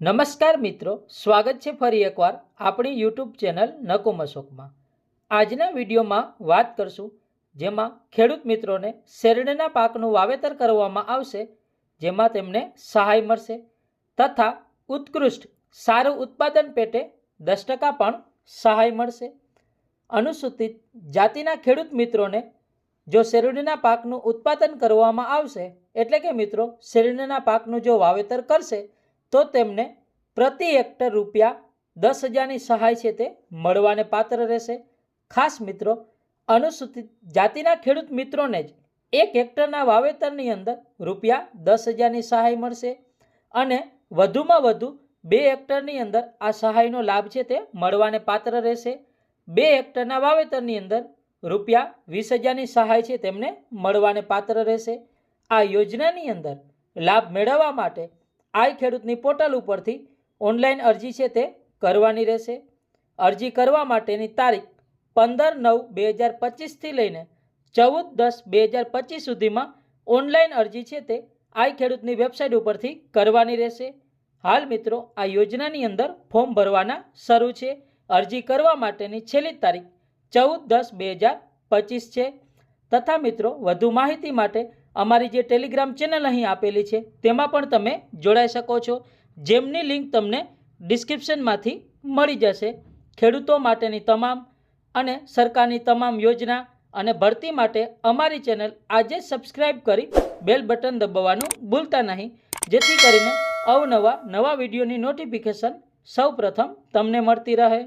નમસ્કાર મિત્રો, સ્વાગત છે ફરી એકવાર આપણી યુટ્યુબ ચેનલ નકુમ અશોકમાં. આજના વિડીયોમાં વાત કરશું જેમાં ખેડૂત મિત્રોને શેરડીના પાકનું વાવેતર કરવામાં આવશે, જેમાં તેમને સહાય મળશે તથા ઉત્કૃષ્ટ સારું ઉત્પાદન પેટે દસ ટકા પણ સહાય મળશે. અનુસૂચિત જાતિના ખેડૂત મિત્રોને જો શેરડીના પાકનું ઉત્પાદન કરવામાં આવશે, એટલે કે મિત્રો, શેરડીના પાકનું જો વાવેતર કરશે તો તેમને પ્રતિ હેક્ટર રૂપિયા દસ હજારની સહાય છે તે મળવાને પાત્ર રહેશે. ખાસ મિત્રો, અનુસૂચિત જાતિના ખેડૂત મિત્રોને જ એક હેક્ટરના વાવેતરની અંદર રૂપિયા દસ હજારની સહાય મળશે અને વધુમાં વધુ બે હેક્ટરની અંદર આ સહાયનો લાભ છે તે મળવાને પાત્ર રહેશે. બે હેક્ટરના વાવેતરની અંદર રૂપિયા વીસ હજારની સહાય છે તેમને મળવાને પાત્ર રહેશે. આ યોજનાની અંદર લાભ મેળવવા માટે આઈ ખેડૂતની પોર્ટલ ઉપરથી ઓનલાઈન અરજી છે તે કરવાની રહેશે. અરજી કરવા માટેની તારીખ પંદર નવ બે હજાર પચીસથી લઈને ચૌદ દસ બે હજાર પચીસ સુધીમાં ઓનલાઈન અરજી છે તે આઈ ખેડૂતની વેબસાઇટ ઉપરથી કરવાની રહેશે. હાલ મિત્રો, આ યોજનાની અંદર ફોર્મ ભરવાના શરૂ છે. અરજી કરવા માટેની છેલ્લી તારીખ ચૌદ દસ બે હજાર પચીસ છે. તથા મિત્રો, વધુ માહિતી માટે અમારી જે ટેલિગ્રામ ચેનલ અહીં આપેલી છે, તેમાં પણ તમે જોડાઈ શકો છો. જેમની લિંક તમને ડિસ્ક્રિપ્શનમાંથી મળી જશે. ખેડૂતો માટેની તમામ અને સરકારની તમામ યોજના અને ભરતી માટે અમારી ચેનલ આજે જ સબસ્ક્રાઈબ કરી બેલ બટન દબાવવાનું ભૂલતા નહીં. જેથી કરીને અવનવા નવા વિડીયોની નોટિફિકેશન સૌ પ્રથમ તમને મળતી રહે.